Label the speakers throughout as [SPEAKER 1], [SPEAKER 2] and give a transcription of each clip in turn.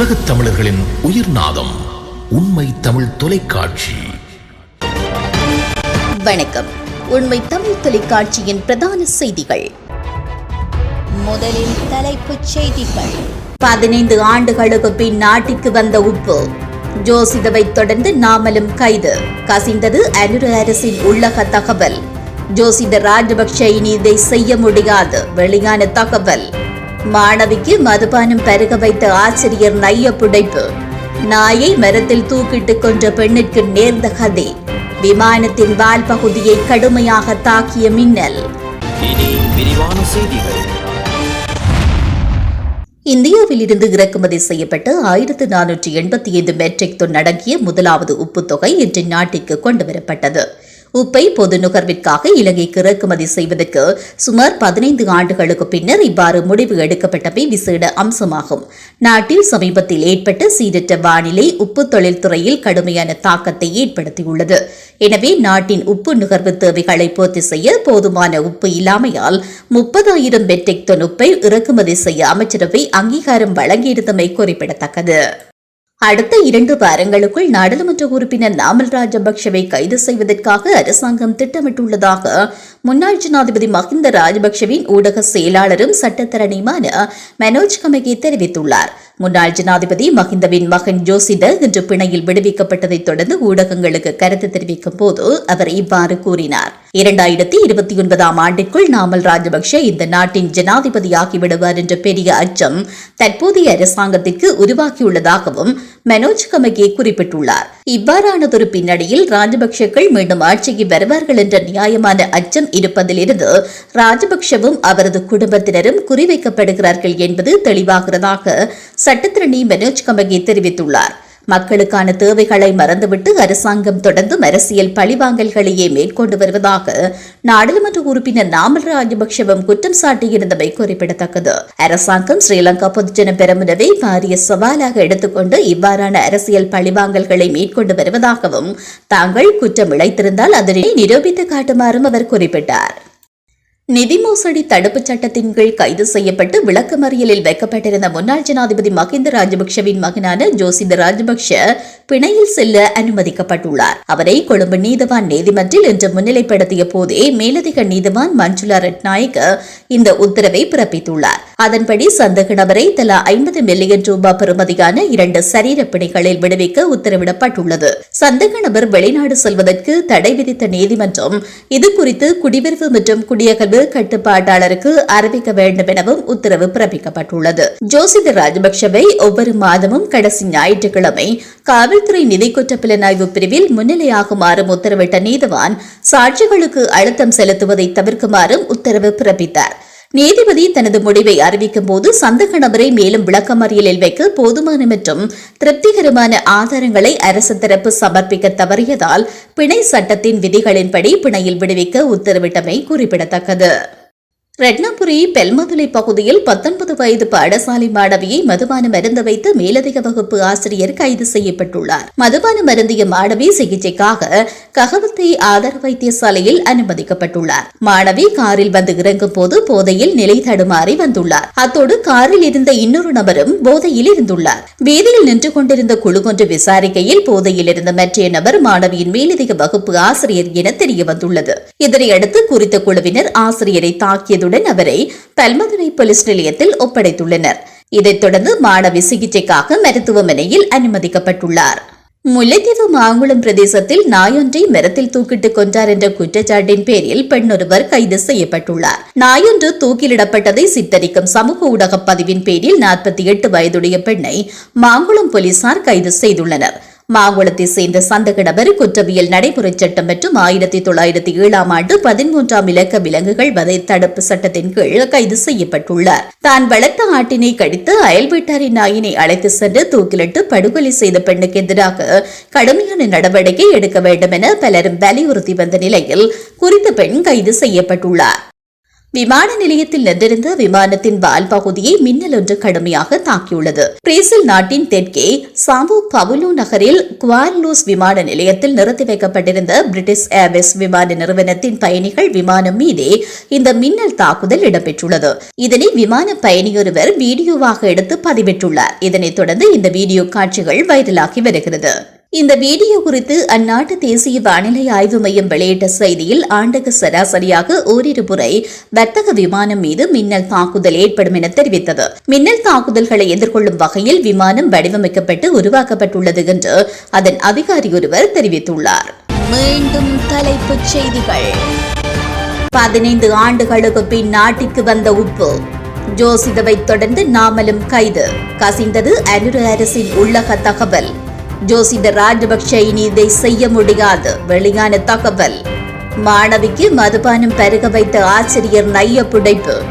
[SPEAKER 1] உலகத் தமிழர்களின் உயிர் நாதம் உண்மை தமிழ் தொலைக்காட்சி.
[SPEAKER 2] வணக்கம். உண்மை தமிழ் தொலைக்காட்சியின் பிரதான செய்திகள். முதலில் தலைப்புச் செய்திகள். பதினைந்து ஆண்டுகளுக்கு பின் நாட்டிற்கு வந்த உப்பு. ஜோசிதவை தொடர்ந்து நாமலும் கைது. கசிந்தது அனுர அரசின் உள்ளக தகவல். ஜோசித ராஜபக்ஷ இனி இதை செய்ய முடியாது. வெளியான தகவல். மாணவிக்கு மதுபானம் பருக வைத்த ஆசிரியர் நைய புடைப்பு. நாயை மரத்தில் தூக்கிட்டு கொன்ற பெண்ணிற்கு நேர்ந்த கதை. விமானத்தின் வால் பகுதியை கடுமையாக தாக்கிய மின்னல். இந்தியாவில் இருந்து இறக்குமதி செய்யப்பட்ட ஆயிரத்து நானூற்றி எண்பத்தி ஐந்து மெட்ரிக் டன் அடங்கிய முதலாவது உப்பு தொகை இன்று நாட்டிற்கு கொண்டுவரப்பட்டது உப்பை பொது நுகர்விற்காக இலங்கைக்கு இறக்குமதி செய்வதற்கு சுமார் பதினைந்து ஆண்டுகளுக்கு பின்னர் இவ்வாறு முடிவு எடுக்கப்பட்டமை விசேட அம்சமாகும். நாட்டில் சமீபத்தில் ஏற்பட்ட சீரற்ற வானிலை உப்பு தொழில்துறையில் கடுமையான தாக்கத்தை ஏற்படுத்தியுள்ளது. எனவே நாட்டின் உப்பு நுகர்வு தேவைகளை பூர்த்தி செய்ய போதுமான உப்பு இல்லாமையால் முப்பதாயிரம் மெட்ரிக் டன் உப்பை இறக்குமதி செய்ய அமைச்சரவை அங்கீகாரம் வழங்கியிருந்தமை குறிப்பிடத்தக்கது. அடுத்த இரண்டு வாரங்களுக்குள் நாடாளுமன்ற உறுப்பினர் நாமல் ராஜபக்ஷவை கைது செய்வதற்காக அரசாங்கம் திட்டமிட்டுள்ளதாக முன்னாள் ஜனாதிபதி மஹிந்த ராஜபக்ஷவின் ஊடக செயலாளரும் சட்டத்தரணியுமான மனோஜ் கமகே தெரிவித்துள்ளார். முன்னாள் ஜனாதிபதி மஹிந்தவின் மகன் ஜோசிடர் இன்று பிணையில் விடுவிக்கப்பட்டதைத் தொடர்ந்து ஊடகங்களுக்கு கருத்து தெரிவிக்கும் போது அவர் இவ்வாறு கூறினார். இரண்டாயிரத்தி இருபத்தி ஒன்பதாம் ஆண்டிற்குள் நாமல் ராஜபக்ஷ இந்த நாட்டின் ஜனாதிபதியாகிவிடுவார் என்ற பெரிய அச்சம் தற்போதைய அரசாங்கத்திற்கு உருவாக்கியுள்ளதாகவும் மனோஜ் கமகே குறிப்பிட்டுள்ளார். இவ்வாறானதொரு பின்னணியில் ராஜபக்ஷக்கள் மீண்டும் ஆட்சிக்கு வருவார்கள் என்ற நியாயமான அச்சம் இருப்பதிலிருந்து ராஜபக்ஷவும் அவரது குடும்பத்தினரும் குறிவைக்கப்படுகிறார்கள் என்பது தெளிவாகிறதாக சட்டத்திரணி மனோஜ் கமகே தெரிவித்துள்ளார். மக்களுக்கான தேவைகளை மறந்துவிட்டு அரசாங்கம் தொடர்ந்தும் அரசியல் பழிவாங்கல்களையே மேற்கொண்டு வருவதாக நாடாளுமன்ற உறுப்பினர் நாமல் ராஜபக்ஷவும் குற்றம் சாட்டியிருந்தமை குறிப்பிடத்தக்கது. அரசாங்கம் ஸ்ரீலங்கா பொதுஜன பெரமுனவை பாரிய சவாலாக எடுத்துக்கொண்டு இவ்வாறான அரசியல் பழிவாங்கல்களை மேற்கொண்டு வருவதாகவும் தாங்கள் குற்றம் இழைத்திருந்தால் அதனை நிரூபித்து காட்டுமாறும் அவர் குறிப்பிட்டார். நிதி மோசடி தடுப்புச் சட்டத்தின் கீழ் கைது செய்யப்பட்டு விளக்கமறியலில் வைக்கப்பட்டிருந்த முன்னாள் ஜனாதிபதி மஹிந்த ராஜபக்ஷவின் மகனான ஜோசிந்த ராஜபக்ஷ பிணையில் செல்ல அனுமதிக்கப்பட்டுள்ளார். அவரை கொழும்பு நீதவான் நீதிமன்றில் இன்று முன்னிலைப்படுத்திய போதே மேலதிக நீதவான் மஞ்சுளா ரட்நாயக்க இந்த உத்தரவை பிறப்பித்துள்ளார். அதன்படி சந்தக நபரை தலா ஐம்பது மில்லியன் ரூபாய் பெறுமதியான இரண்டு சரீர பிணைகளில் விடுவிக்க உத்தரவிடப்பட்டுள்ளது. சந்தக நபர் வெளிநாடு செல்வதற்கு தடை விதித்த நீதிமன்றம் இதுகுறித்து குடிவரவு மற்றும் குடியகல்வு கட்டுப்பாட்டாளருக்கு அறிவிக்க வேண்டும் எனவும் உத்தரவு பிறப்பிக்கப்பட்டுள்ளது. ஜோசித ராஜபக்ஷவை ஒவ்வொரு மாதமும் கடைசி ஞாயிற்றுக்கிழமை காவல்துறை நிதி குற்ற புலனாய்வு பிரிவில் முன்னிலையாகுமாறும் உத்தரவிட்ட நீதிவான் சாட்சிகளுக்கு அழுத்தம் செலுத்துவதை தவிர்க்குமாறும் உத்தரவு பிறப்பித்தார். நீதிபதி தனது முடிவை அறிவிக்கும் போது சந்தக நபரை மேலும் விளக்கமறியலில் வைக்க போதுமான மற்றும் திருப்திகரமான ஆதாரங்களை அரசு தரப்பு சமர்ப்பிக்க தவறியதால் பிணை சட்டத்தின் விதிகளின்படி பிணையில் விடுவிக்க உத்தரவிட்டமை குறிப்பிடத்தக்கது. ரட்னபுரி பெல்மதுலை பகுதியில் பத்தொன்பது வயது பாடசாலை மாணவியை மதுபான மருந்து வைத்து மேலதிக வகுப்பு ஆசிரியர் கைது செய்யப்பட்டுள்ளார். மதுபான மருந்திய மாணவி சிகிச்சைக்காக ககவத்தை ஆதார வைத்தியசாலையில் அனுமதிக்கப்பட்டுள்ளார். மாணவி காரில் வந்து இறங்கும் போது போதையில் நிலை தடுமாறி வந்துள்ளார். அத்தோடு காரில் இருந்த இன்னொரு நபரும் போதையில் இருந்துள்ளார். வீதியில் நின்று கொண்டிருந்த குழு ஒன்று விசாரிக்கையில் போதையில் இருந்த மற்றைய நபர் மாணவியின் மேலதிக வகுப்பு ஆசிரியர் என தெரிய வந்துள்ளது இதனையடுத்து குறித்த குழுவினர் ஆசிரியரை தாக்கியதுடன் அவரை பல்மதுரை போலீஸ் நிலையத்தில் ஒப்படைத்துள்ளனர். இதைத் தொடர்ந்து மாணவி சிகிச்சைக்காக மருத்துவமனையில் அனுமதிக்கப்பட்டுள்ளார். முல்லைத்தீவு மாங்குளம் பிரதேசத்தில் நாயொன்றை மரத்தில் தூக்கிட்டு கொன்றார் என்ற குற்றச்சாட்டின் பேரில் பெண்ணொருவர் கைது செய்யப்பட்டுள்ளார். நாயொன்று தூக்கிலிடப்பட்டதை சித்தரிக்கும் சமூக ஊடக பதிவின் பேரில் நாற்பத்தி எட்டு வயதுடைய பெண்ணை மாங்குளம் போலீசார் கைது செய்துள்ளனர். மாங்குளத்தை சேர்ந்த சந்தக நபர் குற்றவியல் நடைமுறை சட்டம் மற்றும் ஆயிரத்தி தொள்ளாயிரத்தி ஏழாம் ஆண்டு பதிமூன்றாம் இலக்க விலங்குகள் வதை தடுப்பு சட்டத்தின் கீழ் கைது செய்யப்பட்டுள்ளார். தான் வளர்த்த ஆட்டினை கடித்து அயல் வீட்டாரின் நாயினை அழைத்து சென்று தூக்கிலிட்டு படுகொலை செய்த பெண்ணுக்கு எதிராக கடுமையான நடவடிக்கை எடுக்க வேண்டும் என பலரும் வலியுறுத்தி வந்த நிலையில் குறித்த பெண் கைது செய்யப்பட்டுள்ளார். விமான நிலையத்தில் நின்றிருந்த விமானத்தின் வால் பகுதியை மின்னல் ஒன்று கடுமையாக தாக்கியுள்ளது. பிரேசில் நாட்டின் தெற்கே சாம்பு பவுலு நகரில் குவார்லூஸ் விமான நிலையத்தில் நிறுத்தி வைக்கப்பட்டிருந்த பிரிட்டிஷ் ஏர்வேஸ் விமான நிறுவனத்தின் பயணிகள் விமானம் மீதே இந்த மின்னல் தாக்குதல் இடம்பெற்றுள்ளது. இதனை விமான பயணியொருவர் வீடியோவாக எடுத்து பதிவிட்டுள்ளார். இதனைத் தொடர்ந்து இந்த வீடியோ காட்சிகள் வைரலாகி வருகிறது. இந்த வீடியோ குறித்து அந்நாட்டு தேசிய வானிலை ஆய்வு மையம் வெளியிட்ட செய்தியில் ஆண்டுக்கு சராசரியாக ஓரிரு முறை வர்த்தக விமானம் மீது மின்னல் தாக்குதல் ஏற்படும் என தெரிவித்தது. மின்னல் தாக்குதல்களை எதிர்கொள்ளும் வகையில் விமானம் வடிவமைக்கப்பட்டு உருவாக்கப்பட்டுள்ளது என்று அதன் அதிகாரி ஒருவர் தெரிவித்துள்ளார். மீண்டும் தலைப்புச் செய்திகள். பதினைந்து ஆண்டுகளுக்கு பின் நாட்டிற்கு வந்த உப்பு. ஜோசிதவை தொடர்ந்து நாமலும் கைது. கசிந்தது அனுர அரசின் உள்ளக தகவல். ஜோசித ராஜபக்ஷ இனி இதை செய்ய முடியாது. வெளியான தகவல். மாணவிக்கு மதுபானம் பருக வைத்த ஆசிரியர் நைய புடைப்பு.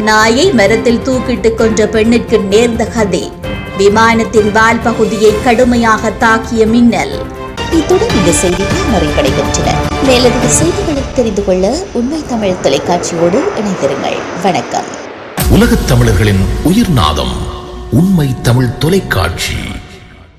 [SPEAKER 2] நாயை மரத்தில் தூக்கிட்டு கொன்ற பெண்ணிற்கு நேர்ந்த கதை. விமானத்தின் வால் பகுதியை கடுமையாக தாக்கிய மின்னல். இத்துடன் இந்த செய்திகள் நிறைவடைகின்றன. மேலதிக செய்திகளை தெரிந்து கொள்ள உண்மை தமிழ் தொலைக்காட்சியோடு இணைந்திருங்கள். வணக்கம்.
[SPEAKER 1] உலகத் தமிழர்களின் உயிர்நாதம் உண்மை தமிழ் தொலைக்காட்சி.